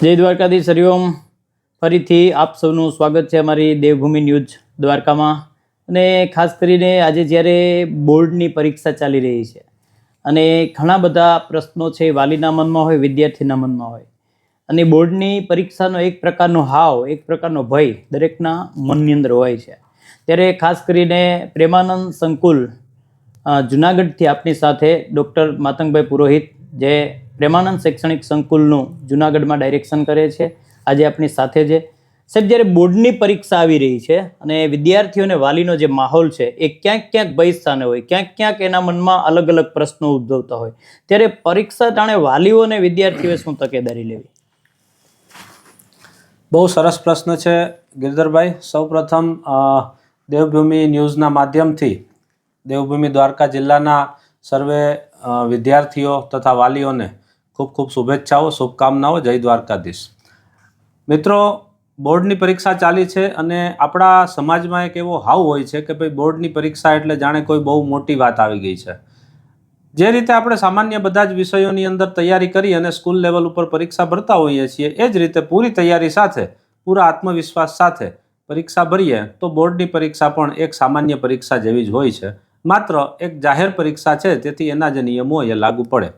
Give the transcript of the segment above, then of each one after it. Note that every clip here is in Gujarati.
જય દ્વારકાધીશ હરિઓમ ફરીથી આપ સૌનું સ્વાગત છે અમારી દેવભૂમિ ન્યૂઝ દ્વારકામાં. અને ખાસ કરીને આજે જ્યારે બોર્ડની પરીક્ષા ચાલી રહી છે અને ઘણા બધા પ્રશ્નો છે વાલીના મનમાં હોય, વિદ્યાર્થીના મનમાં હોય. અને બોર્ડની પરીક્ષાનો એક પ્રકારનો હાવ, એક પ્રકારનો ભય દરેકના મનની અંદર હોય છે. ત્યારે ખાસ કરીને પ્રેમાનંદ સંકુલ જુનાગઢથી આપની સાથે ડૉક્ટર માતંગભાઈ પુરોહિત જે પ્રેમાનંદ શૈક્ષણિક સંકુલનું જુનાગઢમાં ડાયરેક્શન કરે છે. આજે આપણી સાથે છે. સાહેબ, જ્યારે બોર્ડની પરીક્ષા આવી રહી છે અને વિદ્યાર્થીઓને વાલીનો જે માહોલ છે, એ ક્યાંક ક્યાંક ભયસ્થાને હોય, ક્યાંક ક્યાંક એના મનમાં અલગ અલગ પ્રશ્નો ઉદ્ભવતા હોય. ત્યારે પરીક્ષા ટાણે વાલીઓ અને વિદ્યાર્થીઓએ શું તકેદારી લેવી? બહુ સરસ પ્રશ્ન છે ગિરધરભાઈ. સૌપ્રથમ દેવભૂમિ ન્યૂઝના માધ્યમથી દેવભૂમિ દ્વારકા જિલ્લાના સર્વે વિદ્યાર્થીઓ તથા વાલીઓને ખૂબ ખૂબ શુભેચ્છાઓ, શુભકામનાઓ. જય દ્વારકાધીશ. મિત્રો, બોર્ડની પરીક્ષા ચાલી છે અને આપણા સમાજમાં એક એવો હાવ હોય છે કે ભાઈ બોર્ડની પરીક્ષા એટલે જાણે કોઈ બહુ મોટી વાત આવી ગઈ છે. જે રીતે આપણે સામાન્ય બધા જ વિષયોની અંદર તૈયારી કરી અને સ્કૂલ લેવલ ઉપર પરીક્ષા ભરતા હોઈએ છીએ, એ જ રીતે પૂરી તૈયારી સાથે, પૂરા આત્મવિશ્વાસ સાથે પરીક્ષા ભરીએ તો બોર્ડની પરીક્ષા પણ એક સામાન્ય પરીક્ષા જેવી જ હોય છે. માત્ર એક જાહેર પરીક્ષા છે, તેથી એના જે નિયમો એ લાગુ પડે.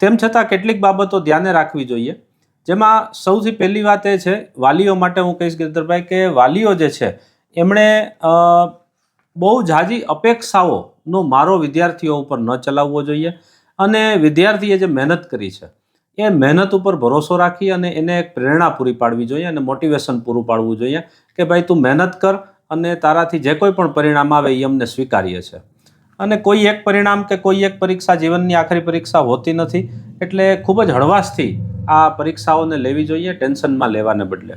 તેમ છતાં કેટલીક બાબતો ધ્યાને રાખવી જોઈએ. જેમાં સૌથી પહેલી વાત એ છે, વાલીઓ માટે હું કહીશ ગિરધરભાઈ, કે વાલીઓ જે છે, એમણે બહુ ઝાઝી અપેક્ષાઓનો મારો વિદ્યાર્થીઓ ઉપર ન ચલાવવો જોઈએ. અને વિદ્યાર્થીએ જે મહેનત કરી છે, એ મહેનત ઉપર ભરોસો રાખી અને એને એક પ્રેરણા પૂરી પાડવી જોઈએ અને મોટિવેશન પૂરું પાડવું જોઈએ કે ભાઈ તું મહેનત કર અને તારાથી જે કોઈ પણ પરિણામ આવે એ અમને સ્વીકાર્ય છે. અને કોઈ એક પરિણામ કે કોઈ એક પરીક્ષા જીવનની આખરી પરીક્ષા હોતી નથી, એટલે ખૂબ જ હળવાશથી આ પરીક્ષાઓને લેવી જોઈએ, ટેન્શનમાં લેવાને બદલે.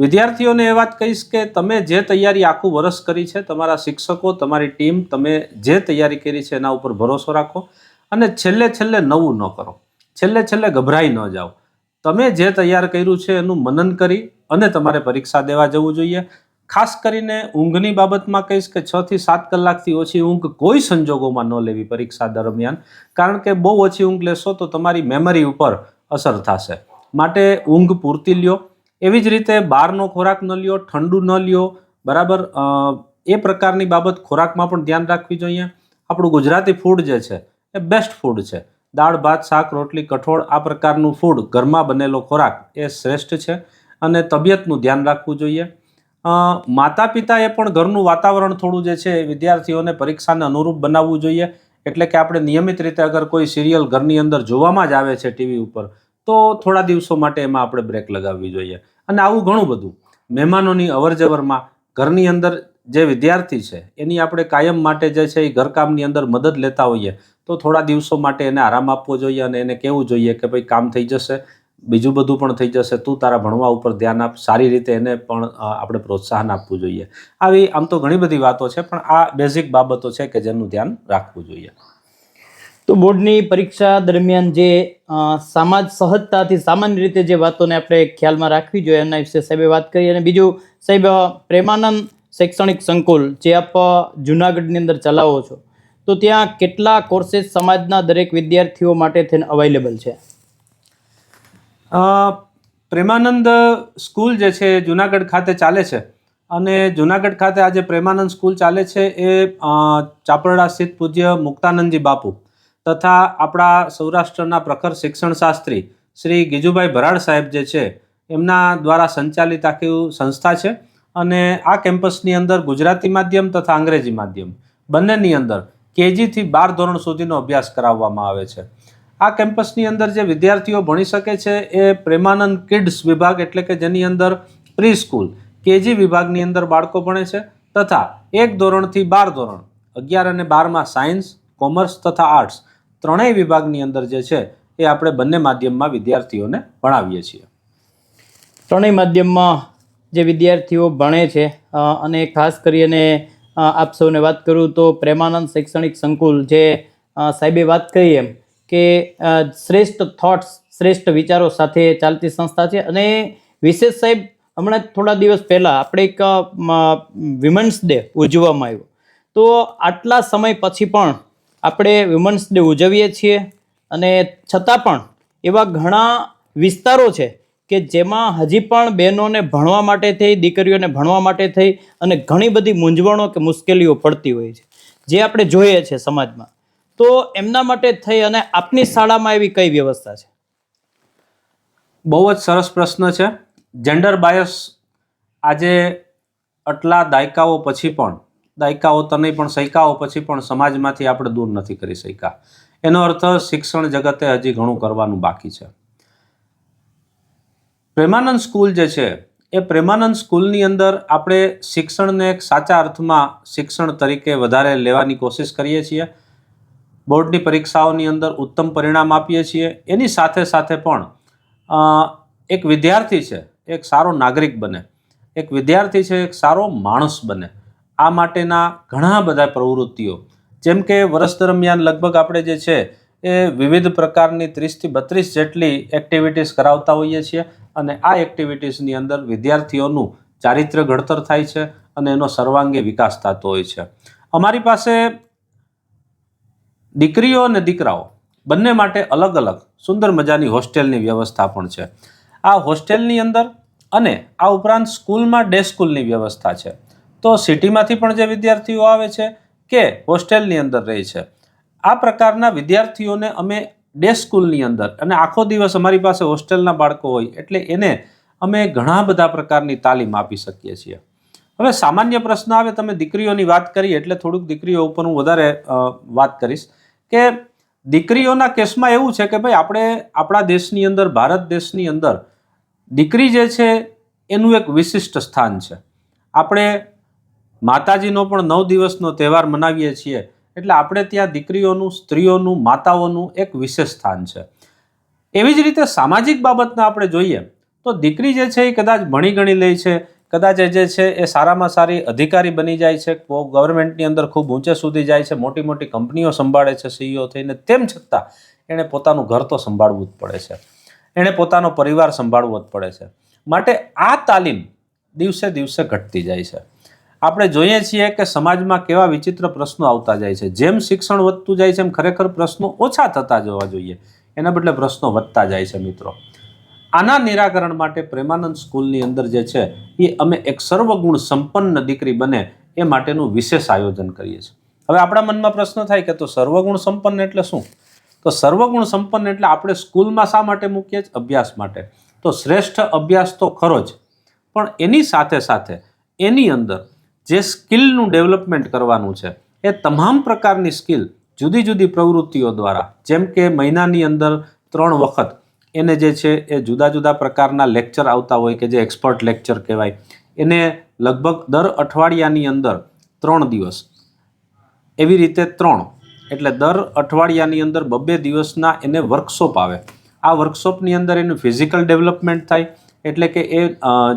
વિદ્યાર્થીઓને એ વાત કહીશ કે તમે જે તૈયારી આખું વરસ કરી છે, તમારા શિક્ષકો, તમારી ટીમ, તમે જે તૈયારી કરી છે એના ઉપર ભરોસો રાખો અને છેલ્લે છેલ્લે નવું ન કરો. છેલ્લે છેલ્લે ગભરાઈ ન જાઓ. તમે જે તૈયાર કર્યું છે એનું મનન કરી અને તમારે પરીક્ષા દેવા જવું જોઈએ. ખાસ કરીને ઊંઘની બાબતમાં કહીશ કે છ થી સાત કલાકથી ઓછી ઊંઘ કોઈ સંજોગોમાં ન લેવી પરીક્ષા દરમિયાન. કારણ કે બહુ ઓછી ઊંઘ લેશો તો તમારી મેમરી ઉપર અસર થશે. માટે ઊંઘ પૂરતી લ્યો. એવી જ રીતે બહારનો ખોરાક ન લ્યો, ઠંડુ ન લ્યો. બરાબર? એ પ્રકારની બાબત ખોરાકમાં પણ ધ્યાન રાખવી જોઈએ. આપણું ગુજરાતી ફૂડ જે છે, એ બેસ્ટ ફૂડ છે. દાળ, ભાત, શાક, રોટલી, કઠોળ, આ પ્રકારનું ફૂડ ઘરમાં બનેલો ખોરાક એ શ્રેષ્ઠ છે. અને તબિયતનું ધ્યાન રાખવું જોઈએ. માતા પિતાએ પણ ઘરનું વાતાવરણ થોડું જે છે, વિદ્યાર્થીઓને પરીક્ષાને અનુરૂપ બનાવવું જોઈએ. એટલે કે આપણે નિયમિત રીતે અગર કોઈ સિરિયલ ઘરની અંદર જોવામાં જ આવે છે ટીવી ઉપર, તો થોડા દિવસો માટે એમાં આપણે બ્રેક લગાવવી જોઈએ. અને આવું ઘણું બધું. મહેમાનોની અવરજવરમાં ઘરની અંદર જે વિદ્યાર્થી છે, એની આપણે કાયમ માટે જે છે, એ ઘરકામની અંદર મદદ લેતા હોઈએ. તો થોડા દિવસો માટે એને આરામ આપવો જોઈએ અને એને કહેવું જોઈએ કે ભાઈ કામ થઈ જશે. બીજું બધું પણ થઈ જશે, તું તારા ભણવા ઉપર ધ્યાન આપ, સારી રીતે એને પણ આપણે પ્રોત્સાહન આપવું જોઈએ. આવી આમ તો ઘણી બધી વાતો છે, પણ આ બેઝિક બાબતો છે કે જેનું ધ્યાન રાખવું જોઈએ. તો બોર્ડની પરીક્ષા દરમિયાન જે સમાજ સહજતાથી સામાન્ય રીતે જે વાતોને આપણે ખ્યાલમાં રાખવી જોઈએ, એના વિશે સાહેબે વાત કરી અને બીજું, સાહેબ પ્રેમાનંદ શૈક્ષણિક સંકુલ, જે આપ જુનાગઢની અંદર ચલાવો છો, તો ત્યાં કેટલા કોર્सेस સમાજના દરેક વિદ્યાર્થીઓ માટે થઈને અવેલેબલ છે? પ્રેમાનંદ સ્કૂલ જે છે જુનાગઢ ખાતે ચાલે છે. અને જુનાગઢ ખાતે આજે પ્રેમાનંદ સ્કૂલ ચાલે છે એ ચાપરડા સ્થિત પૂજ્ય મુક્તાનંદજી બાપુ તથા આપણા સૌરાષ્ટ્રના પ્રખર શિક્ષણ શાસ્ત્રી શ્રી ગીજુભાઈ ભરાડ સાહેબ જે છે એમના દ્વારા સંચાલિત આખી સંસ્થા છે. અને આ કેમ્પસની અંદર ગુજરાતી માધ્યમ તથા અંગ્રેજી માધ્યમ બંનેની અંદર કેજીથી બાર ધોરણ સુધીનો અભ્યાસ કરાવવામાં આવે છે. આ કેમ્પસની અંદર જે વિદ્યાર્થીઓ ભણી શકે છે એ પ્રેમાનંદ કિડ્સ વિભાગ એટલે કે જેની અંદર પ્રી સ્કૂલ કેજી વિભાગની અંદર બાળકો ભણે છે તથા એક ધોરણથી બાર ધોરણ, અગિયાર અને બારમાં સાયન્સ, કોમર્સ તથા આર્ટ્સ ત્રણેય વિભાગની અંદર જે છે એ આપણે બંને માધ્યમમાં વિદ્યાર્થીઓને ભણાવીએ છીએ. ત્રણેય માધ્યમમાં જે વિદ્યાર્થીઓ ભણે છે અને ખાસ કરીને આપ સૌને વાત કરું તો પ્રેમાનંદ શૈક્ષણિક સંકુલ જે સાહેબે વાત કરી એમ કે શ્રેષ્ઠ થોટ્સ શ્રેષ્ઠ વિચારો સાથે ચાલતી સંસ્થા છે. અને વિશેષ સાહેબ, હમણાં થોડા દિવસ પહેલાં આપણે એક વિમન્સ ડે ઉજવવામાં આવ્યો. તો આટલા સમય પછી પણ આપણે વિમન્સ ડે ઉજવીએ છીએ. અને છતાં પણ એવા ઘણા વિસ્તારો છે કે જેમાં હજી પણ બહેનોને ભણવા માટે થઈ, દીકરીઓને ભણવા માટે થઈ અને ઘણી બધી મૂંઝવણો કે મુશ્કેલીઓ પડતી હોય છે. જે આપણે જોઈએ છીએ સમાજમાં. તો એમના માટે થઈ અને આપની શાળામાં એવી કઈ વ્યવસ્થા છે? બહુ જ સરસ પ્રશ્ન છે. જેન્ડર બાયસ આજે આટલા દાયકાઓ પછી પણ, દાયકાઓ તો નહીં પણ સૈકાઓ પછી પણ સમાજમાંથી આપણે દૂર નથી કરી શક્યા. એનો અર્થ શિક્ષણ જગતે હજી ઘણું કરવાનું બાકી છે. પ્રેમાનંદ સ્કૂલ જે છે, એ પ્રેમાનંદ સ્કૂલની અંદર આપણે શિક્ષણને એક સાચા અર્થમાં શિક્ષણ તરીકે વધારે લેવાની કોશિશ કરીએ છીએ. બોર્ડની પરીક્ષાઓની અંદર ઉત્તમ પરિણામ આપીએ છીએ. એની સાથે સાથે પણ એક વિદ્યાર્થી છે, એક સારો નાગરિક બને. એક વિદ્યાર્થી છે, એક સારો માણસ બને. આ માટેના ઘણા બધા પ્રવૃત્તિઓ. જેમ કે વર્ષ દરમિયાન લગભગ આપણે જે છે, એ વિવિધ પ્રકારની ત્રીસથી બત્રીસ જેટલી એક્ટિવિટીઝ કરાવતા હોઈએ છીએ અને આ એક્ટિવિટીઝની અંદર વિદ્યાર્થીઓનું ચારિત્ર્ય ઘડતર થાય છે અને એનો સર્વાંગી વિકાસ થતો હોય છે. અમારી પાસે દીકરીઓ અને દીકરાઓ બંને માટે અલગ અલગ સુંદર મજાની હોસ્ટેલની વ્યવસ્થા પણ છે. આ હોસ્ટેલની અંદર અને આ ઉપરાંત સ્કૂલમાં ડે સ્કૂલની વ્યવસ્થા છે. તો સિટીમાંથી પણ જે વિદ્યાર્થીઓ આવે છે કે હોસ્ટેલની અંદર રહે છે. આ પ્રકારના વિદ્યાર્થીઓને અમે ડે સ્કૂલની અંદર અને આખો દિવસ અમારી પાસે હોસ્ટેલના બાળકો હોય એટલે એને અમે ઘણા બધા પ્રકારની તાલીમ આપી શકીએ છીએ. હવે સામાન્ય પ્રશ્ન આવે, તમે દીકરીઓની વાત કરી એટલે થોડુંક દીકરીઓ ઉપર હું વધારે વાત કરીશ. કે દીકરીઓના કેસમાં એવું છે કે ભાઈ, આપણે આપણા દેશની અંદર, ભારત દેશની અંદર દીકરી જે છે, એનું એક વિશિષ્ટ સ્થાન છે. આપણે માતાજીનો પણ નવ દિવસનો તહેવાર મનાવીએ છીએ, એટલે આપણે ત્યાં દીકરીઓનું, સ્ત્રીઓનું, માતાઓનું એક વિશેષ સ્થાન છે. એવી જ રીતે સામાજિક બાબતના આપણે જોઈએ, તો દીકરી જે છે એ કદાચ ભણી ગણી લે છે કદાચ એ જે છે એ સારામાં સારી અધિકારી બની જાય છે ગવર્મેન્ટની અંદર ખૂબ ઊંચે સુધી જાય છે, મોટી મોટી કંપનીઓ સંભાળે છે સીઈઓ થઈને, તેમ છતાં એણે પોતાનું ઘર તો સંભાળવું જ પડે છે. એણે પોતાનો પરિવાર સંભાળવો જ પડે છે. માટે આ તાલીમ દિવસે દિવસે ઘટતી જાય છે. આપણે જોઈએ છીએ કે સમાજમાં કેવા વિચિત્ર પ્રશ્નો આવતા જાય છે. જેમ શિક્ષણ વધતું જાય છે, એમ ખરેખર પ્રશ્નો ઓછા થતા જવા જોઈએ. એના બદલે પ્રશ્નો વધતા જાય છે, મિત્રો. આના નિરાકરણ માટે પ્રેમાનંદ સ્કૂલની અંદર જે છે, એ અમે એક સર્વગુણ સંપન્ન દીકરી બને એ માટેનું વિશેષ આયોજન કરીએ છીએ. હવે આપણા મનમાં પ્રશ્ન થાય કે તો સર્વગુણ સંપન્ન એટલે શું? તો સર્વગુણ સંપન્ન એટલે આપણે સ્કૂલમાં શા માટે મૂકીએ છીએ? અભ્યાસ માટે. તો શ્રેષ્ઠ અભ્યાસ તો ખરો જ, પણ એની સાથે સાથે એની અંદર જે સ્કિલનું ડેવલપમેન્ટ કરવાનું છે, એ તમામ પ્રકારની સ્કિલ જુદી જુદી પ્રવૃત્તિઓ દ્વારા, જેમ કે મહિનાની અંદર ત્રણ વખત એને જે છે એ જુદા જુદા પ્રકારના લેક્ચર આવતા હોય કે જે એક્સપર્ટ લેક્ચર કહેવાય, એને લગભગ દર અઠવાડિયાની અંદર ત્રણ દિવસ. એવી રીતે ત્રણ, એટલે દર અઠવાડિયાની અંદર બબ્બે દિવસના એને વર્કશોપ આવે. આ વર્કશોપની અંદર એનું ફિઝિકલ ડેવલપમેન્ટ થાય, એટલે કે એ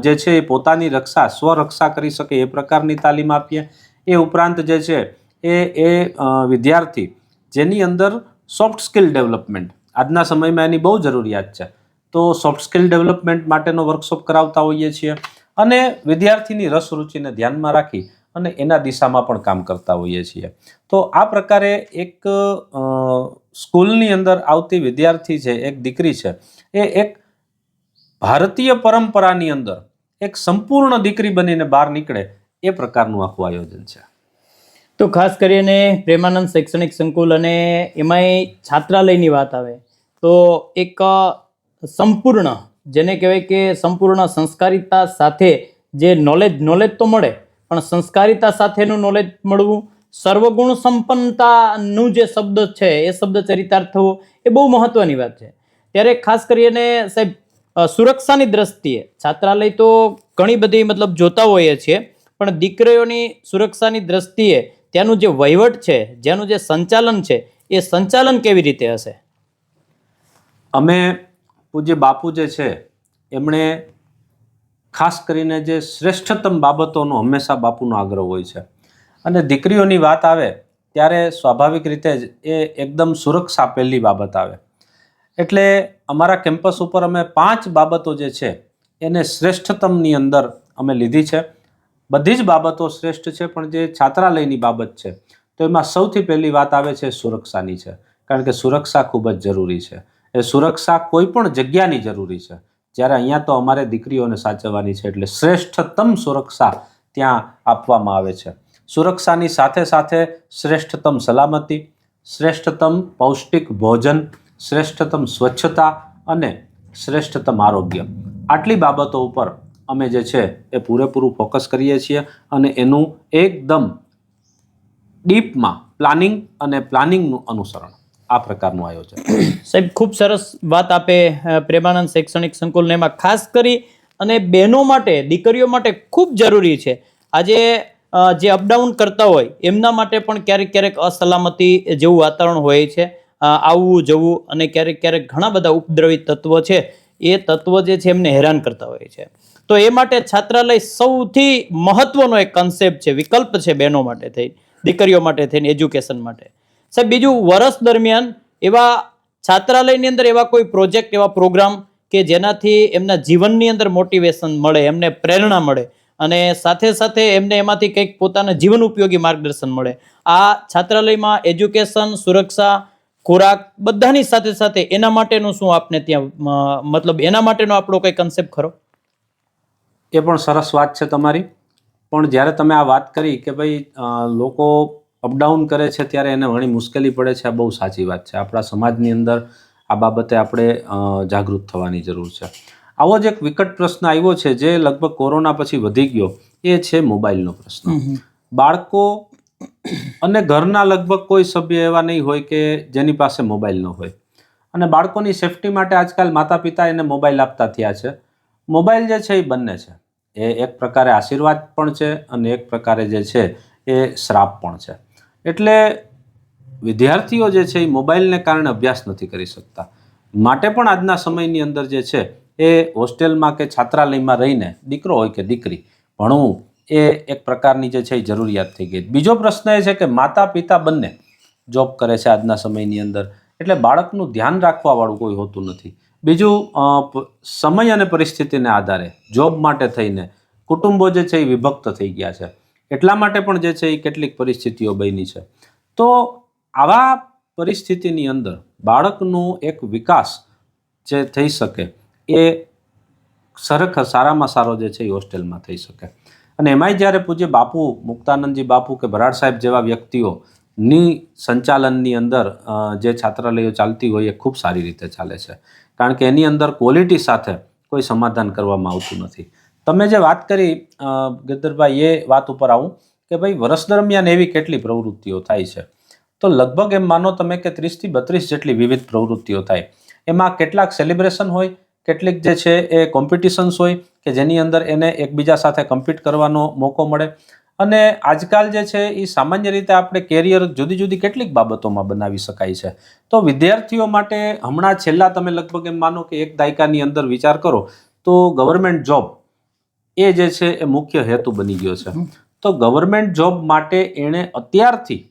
જે છે એ પોતાની રક્ષા, સ્વરક્ષા કરી શકે, એ પ્રકારની તાલીમ આપીએ. એ ઉપરાંત જે છે એ એ વિદ્યાર્થી જેની અંદર સોફ્ટ સ્કિલ ડેવલપમેન્ટ આજના સમયમાં એની બહુ જરૂરિયાત છે. તો સોફ્ટ સ્કિલ ડેવલપમેન્ટ માટેનો વર્કશોપ કરાવતા હોઈએ છીએ અને વિદ્યાર્થીની રસ રુચિને ધ્યાનમાં રાખી અને એના દિશામાં પણ કામ કરતા હોઈએ છીએ. તો આ પ્રકારે એક સ્કૂલની અંદર આવતી વિદ્યાર્થી છે, એક દીકરી છે, એ એક ભારતીય પરંપરાની અંદર એક સંપૂર્ણ દીકરી બનીને બહાર નીકળે એ પ્રકારનું આખું આયોજન છે. તો ખાસ કરીને પ્રેમાનંદ શૈક્ષણિક સંકુલ અને એમાંય છાત્રાલયની વાત આવે, તો એક સંપૂર્ણ, જેને કહેવાય કે સંપૂર્ણ સંસ્કારિતા સાથે જે નોલેજ નોલેજ તો મળે, પણ સંસ્કારિતા સાથેનું નોલેજ મળવું સર્વગુણ સંપન્નતાનું જે શબ્દ છે, એ શબ્દ ચરિતાર્થ થવો એ બહુ મહત્વની વાત છે. ત્યારે ખાસ કરીને સાહેબ સુરક્ષાની દ્રષ્ટિએ છાત્રાલય તો ઘણી બધી મતલબ જોતા હોઈએ છીએ, પણ દીકરીઓની સુરક્ષાની દ્રષ્ટિએ ત્યાંનું જે વહીવટ છે, જેનું જે સંચાલન છે, એ સંચાલન કેવી રીતે હશે? અમે પૂજ્ય બાપુ જે છે, એમણે ખાસ કરીને જે શ્રેષ્ઠતમ બાબતોનો હંમેશા બાપુનો આગ્રહ હોય છે. અને દીકરીઓની વાત આવે, ત્યારે સ્વાભાવિક રીતે જ એ એકદમ સુરક્ષા પહેલી બાબત આવે. એટલે અમારા કેમ્પસ ઉપર અમે પાંચ બાબતો જે છે, એને શ્રેષ્ઠતમની અંદર અમે લીધી છે. બધી જ બાબતો શ્રેષ્ઠ છે, પણ જે છાત્રાલયની બાબત છે, તો એમાં સૌથી પહેલી વાત આવે છે સુરક્ષાની છે. કારણ કે સુરક્ષા ખૂબ જ જરૂરી છે. એ સુરક્ષા કોઈ પણ જગ્યાની જરૂરી છે. જ્યારે અહીંયા તો અમારે દીકરીઓને સાચવવાની છે, એટલે શ્રેષ્ઠતમ સુરક્ષા ત્યાં આપવામાં આવે છે. સુરક્ષાની સાથે સાથે શ્રેષ્ઠતમ સલામતી, શ્રેષ્ઠતમ પૌષ્ટિક ભોજન, શ્રેષ્ઠતમ સ્વચ્છતા અને શ્રેષ્ઠતમ આરોગ્ય. આટલી બાબતો ઉપર અમે જે છે એ પૂરેપૂરું ફોકસ કરીએ છીએ અને એનું એકદમ ડીપમાં પ્લાનિંગ અને પ્લાનિંગનું અનુસરણ આ પ્રકારનું આયોજન. સાહેબ, ખૂબ સરસ વાત આપે પ્રેમાનંદ શૈક્ષણિક સંકુલને એમાં ખાસ કરી અને બહેનો માટે, દીકરીઓ માટે ખૂબ જરૂરી છે. આજે જે અપડાઉન કરતા હોય, એમના માટે પણ ક્યારેક ક્યારેક અસલામતી જેવું વાતાવરણ હોય છે. આવવું, જવું અને ક્યારેક ક્યારેક ઘણા બધા ઉપદ્રવી તત્વો છે. એ તત્વો જે છે એમને હેરાન કરતા હોય છે. તો એ માટે છાત્રાલય સૌથી મહત્વનો એક કન્સેપ્ટ છે, વિકલ્પ છે બહેનો માટે થઈ દીકરીઓ માટે થઈને એજ્યુકેશન માટે. સાહેબ, બીજું વર્ષ દરમિયાન એવા છાત્રાલયની અંદર એવા કોઈ પ્રોજેક્ટ એવા પ્રોગ્રામ કે જેનાથી એમના જીવનની અંદર મોટિવેશન મળે, એમને પ્રેરણા મળે અને સાથે સાથે એમને એમાંથી કંઈક પોતાના જીવન ઉપયોગી માર્ગદર્શન મળે. આ છાત્રાલયમાં એજ્યુકેશન સુરક્ષા, ખોરાક બધાની સાથે સાથે એના માટેનું શું આપને ત્યાં મતલબ એના માટેનો આપણો કંઈ કન્સેપ્ટ ખરો? એ પણ સરસ વાત છે તમારી. પણ જ્યારે તમે આ વાત કરી કે ભાઈ લોકો અપડાઉન કરે છે ત્યારે એને ઘણી મુશ્કેલી પડે છે આ બહુ સાચી વાત છે. આપણા સમાજની અંદર આ બાબતે આપણે જાગૃત થવાની જરૂર છે. આવો જ એક વિકટ પ્રશ્ન આવ્યો છે જે લગભગ કોરોના પછી વધી ગયો. એ છે મોબાઈલનો પ્રશ્ન. બાળકો અને ઘરના લગભગ કોઈ સભ્ય એવા નહીં હોય કે જેની પાસે મોબાઈલ ન હોય. અને બાળકોની સેફટી માટે આજકાલ માતા પિતા એને મોબાઈલ આપતા થયા છે. મોબાઈલ જે છે એ બંને છે. એ એક પ્રકારે આશીર્વાદ પણ છે અને એક પ્રકારે જે છે એ શ્રાપ પણ છે. એટલે વિદ્યાર્થીઓ જે છે એ મોબાઈલને કારણે અભ્યાસ નથી કરી શકતા. માટે પણ આજના સમયની અંદર જે છે એ હોસ્ટેલમાં કે છાત્રાલયમાં રહીને દીકરો હોય કે દીકરી, ભણવું એ એક પ્રકારની જે છે એ જરૂરિયાત થઈ ગઈ. બીજો પ્રશ્ન એ છે કે માતા પિતા બંને જોબ કરે છે આજના સમયની અંદર. એટલે બાળકનું ધ્યાન રાખવાવાળું કોઈ હોતું નથી. બીજું સમય અને પરિસ્થિતિને આધારે જોબ માટે થઈને કુટુંબો જે છે એ વિભક્ત થઈ ગયા છે. એટલા માટે પણ જે છે એ કેટલીક પરિસ્થિતિઓ બની છે. તો આવા પરિસ્થિતિની અંદર બાળકનું એક વિકાસ જે થઈ શકે એ ખરેખર સારામાં સારો જે છે એ હોસ્ટેલમાં થઈ શકે. અને એમાંય જ્યારે પૂજ્ય બાપુ મુક્તાનંદજી બાપુ કે ભરાડ સાહેબ જેવા વ્યક્તિઓની સંચાલનની અંદર જે છાત્રાલયો ચાલતી હોય એ ખૂબ સારી રીતે ચાલે છે. કારણ કે એની અંદર ક્વોલિટી સાથે કોઈ સમાધાન કરવામાં આવતું નથી. તમે જે વાત કરી ગદરભાઈ એ વાત ઉપર આવું કે ભાઈ વર્ષ દરમિયાન એવી કેટલી પ્રવૃત્તિઓ થાય છે? તો લગભગ એમ માનો તમે કે ત્રીસથી બત્રીસ જેટલી વિવિધ પ્રવૃત્તિઓ થાય. એમાં કેટલાક સેલિબ્રેશન હોય, કેટલીક જે છે એ કોમ્પિટિશન્સ હોય કે જેની અંદર એને એકબીજા સાથે કમ્પીટ કરવાનો મોકો મળે. અને આજકાલ જે છે એ સામાન્ય રીતે આપણે કેરિયર જુદી જુદી કેટલીક બાબતોમાં બનાવી શકાય છે. તો વિદ્યાર્થીઓ માટે હમણાં છેલ્લા તમે લગભગ એમ માનો કે એક દાયકાની અંદર વિચાર કરો તો ગવર્મેન્ટ જોબ એ જે છે એ મુખ્ય હેતુ બની ગયો છે. તો ગવર્મેન્ટ જોબ માટે એણે અત્યારથી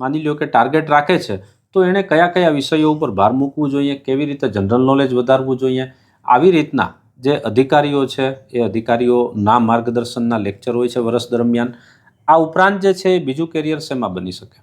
માની લો કે ટાર્ગેટ રાખે છે તો એણે કયા કયા વિષયો ઉપર ભાર મૂકવું જોઈએ કેવી રીતે જનરલ નોલેજ વધારવું જોઈએ આવી રીતના જે અધિકારીઓ છે એ અધિકારીઓના માર્ગદર્શનના લેક્ચર હોય છે વર્ષ દરમિયાન આ ઉપરાંત જે છે એ બીજું કેરિયર શેમાં બની શકે?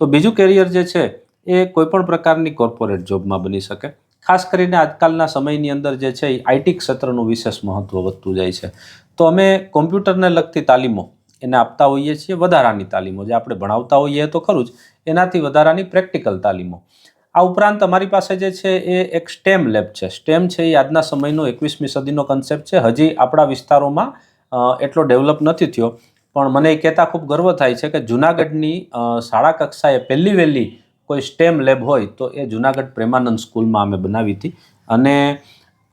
તો બીજું કેરિયર જે છે એ કોઈપણ પ્રકારની કોર્પોરેટ જોબમાં બની શકે. ખાસ કરીને આજકાલના સમયની અંદર જે છે એ આઈટી ક્ષેત્રનું વિશેષ મહત્વ વધતું જાય છે. તો અમે કોમ્પ્યુટરને લગતી તાલીમો એને આપતા હોઈએ છીએ, વધારાની તાલીમો જે આપણે ભણાવતા હોઈએ તો ખરું જ, એનાથી વધારાની પ્રેક્ટિકલ તાલીમો. આ ઉપરાંત અમારી પાસે જે છે એ એક સ્ટેમ લેબ છે. સ્ટેમ છે એ આજના સમયનો એકવીસમી સદીનો કન્સેપ્ટ છે. હજી આપણા વિસ્તારોમાં એટલો ડેવલપ નથી થયો. પણ મને એ કહેતા ખૂબ ગર્વ થાય છે કે જુનાગઢની શાળા કક્ષાએ પહેલી વહેલી કોઈ સ્ટેમ લેબ હોય તો એ જુનાગઢ પ્રેમાનંદ સ્કૂલમાં અમે બનાવી હતી. અને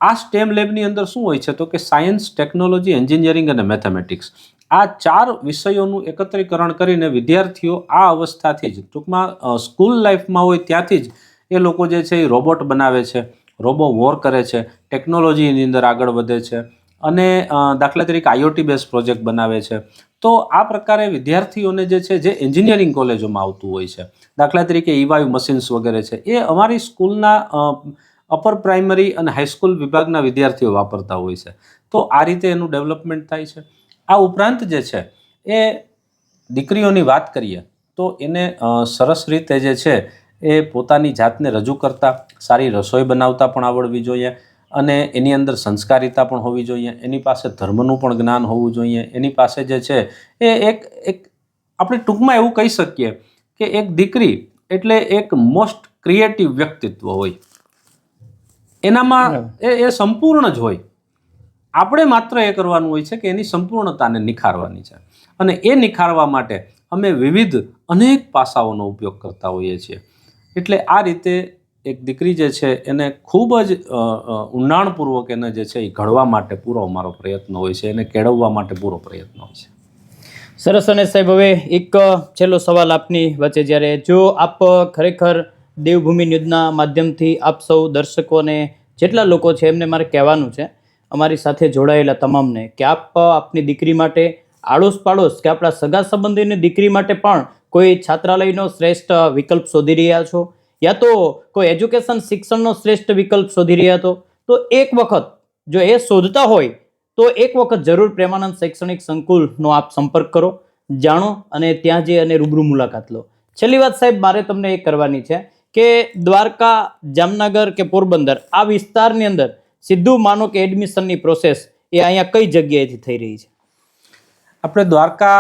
આ સ્ટેમ લેબની અંદર શું હોય છે તો કે સાયન્સ ટેકનોલોજી એન્જિનિયરિંગ અને મેથેમેટિક્સ આ ચાર વિષયોનું એકત્રીકરણ કરીને વિદ્યાર્થીઓ આ અવસ્થાથી જ ટૂંકમાં સ્કૂલ લાઈફમાં હોય ત્યાંથી જ એ લોકો જે છે એ રોબોટ બનાવે છે રોબો વોર કરે છે ટેકનોલોજીની અંદર આગળ વધે છે. અને દાખલા તરીકે આઈઓટી બેઝ પ્રોજેક્ટ બનાવે છે. તો આ પ્રકારે વિદ્યાર્થીઓને જે છે, જે એન્જિનિયરિંગ કોલેજોમાં આવતું હોય છે, દાખલા તરીકે ઈવાયુ મશીન્સ વગેરે છે, એ અમારી સ્કૂલના અપર પ્રાઇમરી અને હાઈસ્કૂલ વિભાગના વિદ્યાર્થીઓ વાપરતા હોય છે. તો આ રીતે એનું ડેવલપમેન્ટ થાય છે. આ ઉપરાંત જે છે, એ દીકરીઓની વાત કરીએ, તો એને સરસ રીતે જે છે, એ પોતાની જાતને રજૂ કરતા, સારી રસોઈ બનાવતા પણ આવડવી જોઈએ. અને એની અંદર સંસ્કારિતા પણ હોવી જોઈએ એની પાસે ધર્મનું પણ જ્ઞાન હોવું જોઈએ એની પાસે જે છે એ એક એક આપણે ટૂંકમાં એવું કહી શકીએ કે એક દીકરી એટલે એક મોસ્ટ ક્રિએટિવ વ્યક્તિત્વ હોય. એનામાં એ એ સંપૂર્ણ જ હોય. આપણે માત્ર એ કરવાનું હોય છે કે એની સંપૂર્ણતાને નિખારવાની છે. અને એ નિખારવા માટે અમે વિવિધ અનેક પાસાઓનો ઉપયોગ કરતા હોઈએ છીએ. એટલે આ રીતે એક દીકરી જે છે એને ખૂબ જ ઊંડાણપૂર્વક એને જે છે એ ઘડવા માટે પૂરો અમારો પ્રયત્ન હોય છે, એને કેળવવા માટે પૂરો પ્રયત્ન હોય છે. સરસ અને સાહેબ, હવે એક છેલ્લો સવાલ આપની વચ્ચે જ્યારે જો આપ ખરેખર દેવભૂમિ ન્યૂઝના માધ્યમથી આપ સૌ દર્શકોને જેટલા લોકો છે એમને મારે કહેવાનું છે, અમારી સાથે જોડાયેલા તમામને કે આપ આપની દીકરી માટે આડોશ પાડોશ કે આપણા સગા સંબંધીની દીકરી માટે પણ કોઈ છાત્રાલયનો શ્રેષ્ઠ વિકલ્પ શોધી રહ્યા છો? યા તો કોઈ એજ્યુકેશન શિક્ષણનો શ્રેષ્ઠ વિકલ્પ શોધી રહ્યા હતો તો એક વખત જો એ શોધતા હોય, તો એક વખત જરૂર પ્રેમાનંદ શૈક્ષણિક સંકુલનો આપ સંપર્ક કરો, જાણો અને ત્યાં જઈ અને રૂબરૂ મુલાકાત લો. છેલ્લી વાત સાહેબ, મારે તમને એ કરવાની છે કે દ્વારકા, જામનગર કે પોરબંદર, આ વિસ્તારની અંદર સીધું માનો કે એડમિશનની પ્રોસેસ એ અહીંયા કઈ જગ્યાએથી થઈ રહી છે? આપણે દ્વારકા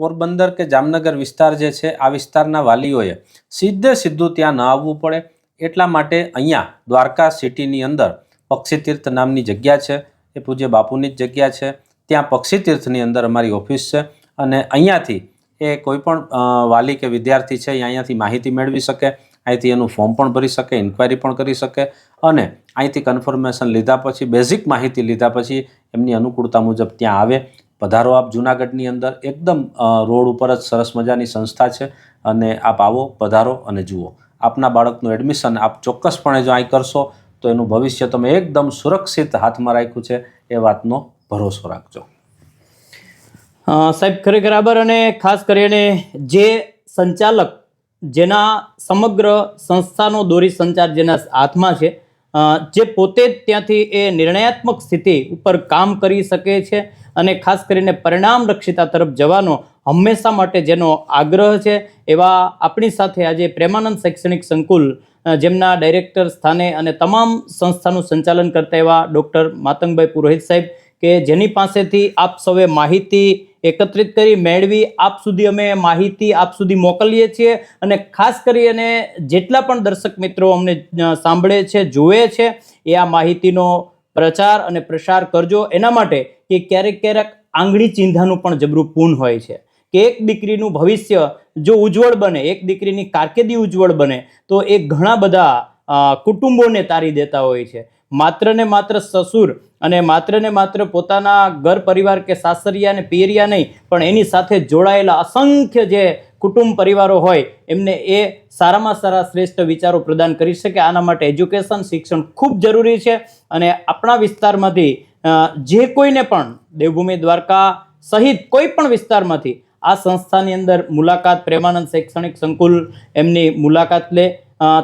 પોરબંદર કે જામનગર વિસ્તાર જે છે, આ વિસ્તારના વાલીઓએ સીધે સીધું ત્યાં ન આવવું પડે. એટલા માટે અહીંયા દ્વારકા સિટીની અંદર પક્ષીતીર્થ નામની જગ્યા છે. એ પૂજ્ય બાપુની જ જગ્યા છે. ત્યાં પક્ષીતીર્થની અંદર અમારી ઓફિસ છે અને અહીંયાથી એ કોઈ પણ વાલી કે વિદ્યાર્થી છે એ અહીંયાથી માહિતી મેળવી શકે. અહીંથી એનું ફોર્મ પણ ભરી શકે, ઇન્ક્વાયરી પણ કરી શકે અને અહીંથી કન્ફર્મેશન લીધા પછી, બેઝિક માહિતી લીધા પછી એમની અનુકૂળતા મુજબ ત્યાં આવે. પધારો આપ જુનાગઢની અંદર. એકદમ રોડ ઉપર જ સરસ મજાની સંસ્થા છે અને આપ આવો, પધારો અને જુઓ. આપના બાળકનું એડમિશન આપ ચોક્કસપણે જો અહીં કરશો, તો એનું ભવિષ્ય તમે એકદમ સુરક્ષિત હાથમાં રાખ્યું છે. એ વાતનો ભરોસો રાખજો. સાહેબ, ખરેખર આભાર અને ખાસ કરીને જે સંચાલક જેના સમગ્ર સંસ્થાનો દોરી સંચાર જેના હાથમાં છે જે પોતે ત્યાંથી એ નિર્ણયાત્મક સ્થિતિ ઉપર કામ કરી શકે છે અને ખાસ કરીને પરિણામરક્ષિતા તરફ જવાનો હંમેશા માટે જેનો આગ્રહ છે, એવા આપણી સાથે આજે પ્રેમાનંદ શૈક્ષણિક સંકુલ જેમના ડાયરેક્ટર સ્થાને અને તમામ સંસ્થાનું સંચાલન કરતા એવા ડૉક્ટર માતંગભાઈ પુરોહિત સાહેબ કે જેની પાસેથી આપ સૌએ માહિતી એકત્રિત કરી મેળવી, આપ સુધી અમે માહિતી આપ સુધી મોકલીએ છીએ અને ખાસ કરીને જેટલા પણ દર્શક મિત્રો અમને સાંભળે છે, જુએ છે, એ આ માહિતીનો પ્રચાર અને પ્રસાર કરજો. એના માટે કે ક્યારેક ક્યારેક આંગળી ચિંધાનું પણ જબરું પૂન હોય છે. કે એક દીકરીનું ભવિષ્ય જો ઉજ્જવળ બને, એક દીકરીની કારકિર્દી ઉજ્જવળ બને, તો એ ઘણા બધા કુટુંબોને તારી દેતા હોય છે. માત્ર ને માત્ર સસુર અને માત્ર ને માત્ર પોતાના ઘર પરિવાર કે સાસરિયા ને પિયરિયા નહીં, પણ એની સાથે જોડાયેલા અસંખ્ય જે કુટુંબ પરિવારો હોય, એમને એ સારામાં સારા શ્રેષ્ઠ વિચારો પ્રદાન કરી શકે. આના માટે એજ્યુકેશન શિક્ષણ ખૂબ જરૂરી છે અને આપણા વિસ્તારમાંથી જે કોઈને પણ દેવભૂમિ દ્વારકા સહિત કોઈ પણ વિસ્તારમાંથી આ સંસ્થાની અંદર મુલાકાત, પ્રેમાનંદ શૈક્ષણિક સંકુલ એમની મુલાકાત લે.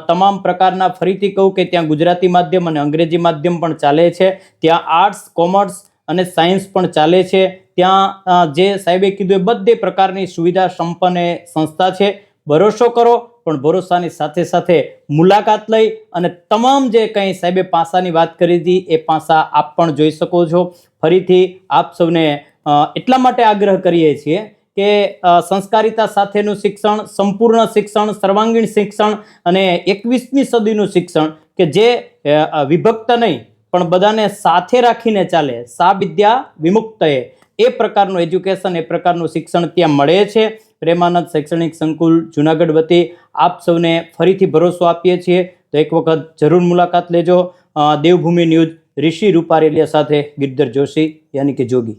તમામ પ્રકારના ફરીથી કહું કે ત્યાં ગુજરાતી માધ્યમ અને અંગ્રેજી માધ્યમ પણ ચાલે છે. ત્યાં આર્ટ્સ કોમર્સ અને સાયન્સ પણ ચાલે છે. ત્યાં જે સાહેબે કીધું એ બધી પ્રકારની સુવિધા સંપન્ન સંસ્થા છે. ભરોસો કરો પણ ભરોસાની સાથે સાથે મુલાકાત લઈ અને તમામ જે કંઈ સાહેબે પાસાની વાત કરી હતી, એ પાસા આપ પણ જોઈ શકો છો. ફરીથી આપ સૌને એટલા માટે આગ્રહ કરીએ છીએ કે સંસ્કારિતા સાથેનું શિક્ષણ, સંપૂર્ણ શિક્ષણ, સર્વાંગીણ શિક્ષણ અને એકવીસમી સદીનું શિક્ષણ કે જે વિભક્ત નહીં, પણ બધાને સાથે રાખીને ચાલે. સા વિદ્યા વિમુક્ત એ પ્રકારનું એજ્યુકેશન, એ પ્રકારનું શિક્ષણ ત્યાં મળે છે. પ્રેમાનંદ શૈક્ષણિક સંકુલ જુનાગઢ વતી આપ સૌને ફરીથી ભરોસો આપીએ છીએ. તો એક વખત જરૂર મુલાકાત લેજો. દેવભૂમિ ન્યૂઝ ઋષિ રૂપારેલિયા સાથે ગિરધર જોશી, યાની કે જોગી.